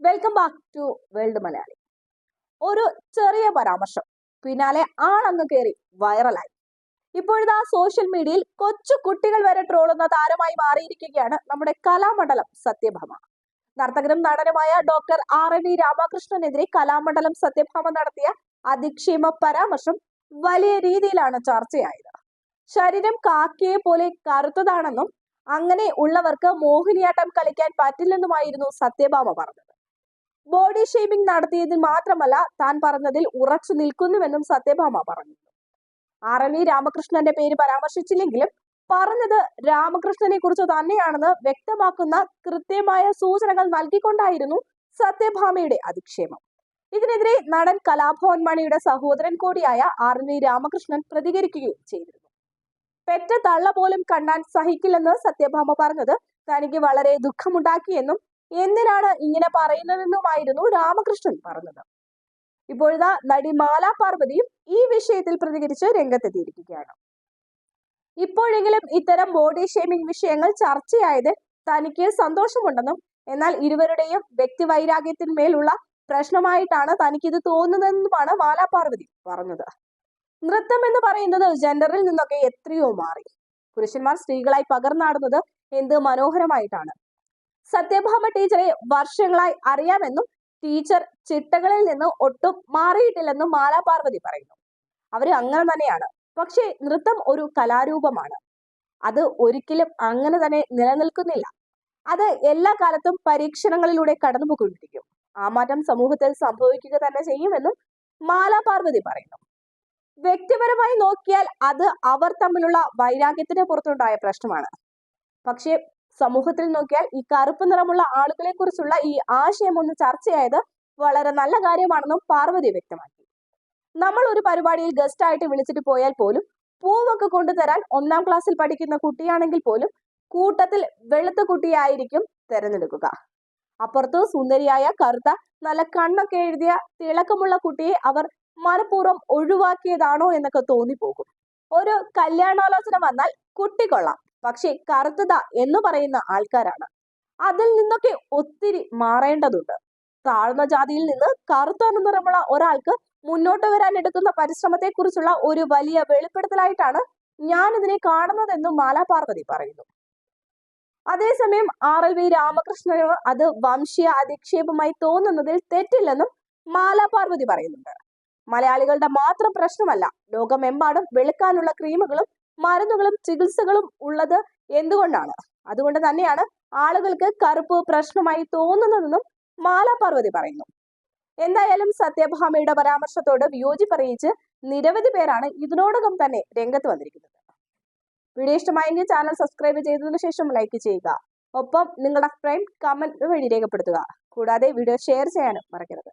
Welcome back to world Malayali ഒരു ചെറിയ പരാമർശം. പിന്നാലെ ആളങ്ങ് കയറി വൈറലായി ഇപ്പോഴിതാ സോഷ്യൽ മീഡിയയിൽ കൊച്ചു കുട്ടികൾ വരെ ട്രോളുന്ന താരമായി മാറിയിരിക്കുകയാണ് നമ്മുടെ കലാമണ്ഡലം സത്യഭാമ. നർത്തകനും നടനുമായ ഡോക്ടർ ആർ എ വി രാമകൃഷ്ണനെതിരെ കലാമണ്ഡലം സത്യഭാമ നടത്തിയ അധിക്ഷേമ പരാമർശം വലിയ രീതിയിലാണ് ചർച്ചയായത്. ശരീരം കാക്കയെ പോലെ കറുത്തതാണെന്നും അങ്ങനെ ഉള്ളവർക്ക് മോഹിനിയാട്ടം കളിക്കാൻ പറ്റില്ലെന്നുമായിരുന്നു സത്യഭാമ പറഞ്ഞത്. ബോഡി ഷേമിംഗ് നടത്തിയതിൽ മാത്രമല്ല താൻ പറഞ്ഞതിൽ ഉറച്ചു നിൽക്കുന്നുവെന്നും സത്യഭാമ പറഞ്ഞു. ആർ എൻ ഇ രാമകൃഷ്ണന്റെ പേര് പരാമർശിച്ചില്ലെങ്കിലും പറഞ്ഞത് രാമകൃഷ്ണനെ കുറിച്ച് തന്നെയാണെന്ന് വ്യക്തമാക്കുന്ന കൃത്യമായ സൂചനകൾ നൽകിക്കൊണ്ടായിരുന്നു സത്യഭാമയുടെ അധിക്ഷേപം. ഇതിനെതിരെ നടൻ കലാഭവൻ മണിയുടെ സഹോദരൻ കൂടിയായ ആർ വി രാമകൃഷ്ണൻ പ്രതികരിക്കുകയും ചെയ്തിരുന്നു. പെറ്റ തള്ള പോലും കണ്ണാൻ സഹിക്കില്ലെന്ന് സത്യഭാമ പറഞ്ഞത് തനിക്ക് വളരെ ദുഃഖമുണ്ടാക്കിയെന്നും എന്തിനാണ് ഇങ്ങനെ പറയുന്നതെന്നുമായിരുന്നു രാമകൃഷ്ണൻ പറഞ്ഞത്. ഇപ്പോഴിതാ നടി മാല പാർവതിയും ഈ വിഷയത്തിൽ പ്രതികരിച്ച് രംഗത്തെത്തിയിരിക്കുകയാണ്. ഇപ്പോഴെങ്കിലും ഇത്തരം ബോഡി ഷേമിംഗ് വിഷയങ്ങൾ ചർച്ചയായത് തനിക്ക് സന്തോഷമുണ്ടെന്നും എന്നാൽ ഇരുവരുടെയും വ്യക്തിവൈരാഗ്യത്തിന്മേലുള്ള പ്രശ്നമായിട്ടാണ് തനിക്കിത് തോന്നുന്നതെന്നുമാണ് മാല പാർവതി പറഞ്ഞത്. നൃത്തം എന്ന് പറയുന്നത് ജെൻഡറിൽ നിന്നൊക്കെ എത്രയോ മാറി. പുരുഷന്മാർ സ്ത്രീകളായി പകർന്നാടുന്നത് എന്ത് മനോഹരമായിട്ടാണ്. സത്യഭാമ ടീച്ചറെ വർഷങ്ങളായി അറിയാമെന്നും ടീച്ചർ ചിട്ടകളിൽ നിന്ന് ഒട്ടും മാറിയിട്ടില്ലെന്നും മാലാ പാർവതി പറയുന്നു. അവർ അങ്ങനെ തന്നെയാണ്. പക്ഷേ നൃത്തം ഒരു കലാരൂപമാണ്. അത് ഒരിക്കലും അങ്ങനെ തന്നെ നിലനിൽക്കുന്നില്ല. അത് എല്ലാ കാലത്തും പരീക്ഷണങ്ങളിലൂടെ കടന്നുപോയിക്കൊണ്ടിരിക്കും. ആ മാറ്റം സമൂഹത്തിൽ സംഭവിക്കുക തന്നെ ചെയ്യുമെന്നും മാലാ പാർവതി പറയുന്നു. വ്യക്തിപരമായി നോക്കിയാൽ അത് അവർ തമ്മിലുള്ള വൈരാഗ്യത്തിന് പുറത്തുണ്ടായ പ്രശ്നമാണ്. പക്ഷേ സമൂഹത്തിൽ നോക്കിയാൽ ഈ കറുപ്പ് നിറമുള്ള ആളുകളെ കുറിച്ചുള്ള ഈ ആശയം ഒന്ന് ചർച്ചയായത് വളരെ നല്ല കാര്യമാണെന്നും പാർവതി വ്യക്തമാക്കി. നമ്മൾ ഒരു പരിപാടിയിൽ ഗസ്റ്റ് ആയിട്ട് വിളിച്ചിട്ട് പോയാൽ പോലും പൂവൊക്കെ കൊണ്ടുതരാൻ ഒന്നാം ക്ലാസ്സിൽ പഠിക്കുന്ന കുട്ടിയാണെങ്കിൽ പോലും കൂട്ടത്തിൽ വെളുത്ത കുട്ടിയായിരിക്കും തിരഞ്ഞെടുക്കുക. അപ്പുറത്ത് സുന്ദരിയായ കറുത്ത നല്ല കണ്ണൊക്കെ എഴുതിയ തിളക്കമുള്ള കുട്ടിയെ അവർ മനഃപൂർവം ഒഴിവാക്കിയതാണോ എന്നൊക്കെ തോന്നിപ്പോകും. ഒരു കല്യാണാലോചന വന്നാൽ കുട്ടി കൊള്ളാം. പക്ഷേ കറുത്തത എന്ന് പറയുന്ന ആൾക്കാരാണ്. അതിൽ നിന്നൊക്കെ ഒത്തിരി മാറേണ്ടതുണ്ട്. താഴ്ന്ന ജാതിയിൽ നിന്ന് കറുത്ത നിറമുള്ള ഒരാൾക്ക് മുന്നോട്ട് വരാൻ എടുക്കുന്ന പരിശ്രമത്തെ കുറിച്ചുള്ള ഒരു വലിയ വെളിപ്പെടുത്തലായിട്ടാണ് ഞാൻ ഇതിനെ കാണുന്നതെന്നും മാല പാർവതി പറയുന്നു. അതേസമയം ആർ എൽ വി രാമകൃഷ്ണന് അത് വംശീയ അധിക്ഷേപമായി തോന്നുന്നതിൽ തെറ്റില്ലെന്നും മാല പാർവതി പറയുന്നുണ്ട്. മലയാളികളുടെ മാത്രം പ്രശ്നമല്ല ലോകമെമ്പാടും വെളുക്കാനുള്ള ക്രീമുകളും മരുന്നുകളും ചികിത്സകളും ഉള്ളത് എന്തുകൊണ്ടാണ്? അതുകൊണ്ട് തന്നെയാണ് ആളുകൾക്ക് കറുപ്പ് പ്രശ്നമായി തോന്നുന്നതെന്നും മാല പാർവതി പറയുന്നു. എന്തായാലും സത്യഭാമയുടെ പരാമർശത്തോട് വിയോജിപ്പ് അറിയിച്ച് നിരവധി പേരാണ് ഇതിനോടകം തന്നെ രംഗത്ത് വന്നിരിക്കുന്നത്. വീഡിയോ ഇഷ്ടമായെങ്കിൽ ചാനൽ സബ്സ്ക്രൈബ് ചെയ്തതിനു ശേഷം ലൈക്ക് ചെയ്യുക. ഒപ്പം നിങ്ങളുടെ അഭിപ്രായം കമന്റ് വഴി രേഖപ്പെടുത്തുക. കൂടാതെ വീഡിയോ ഷെയർ ചെയ്യാനും മറക്കരുത്.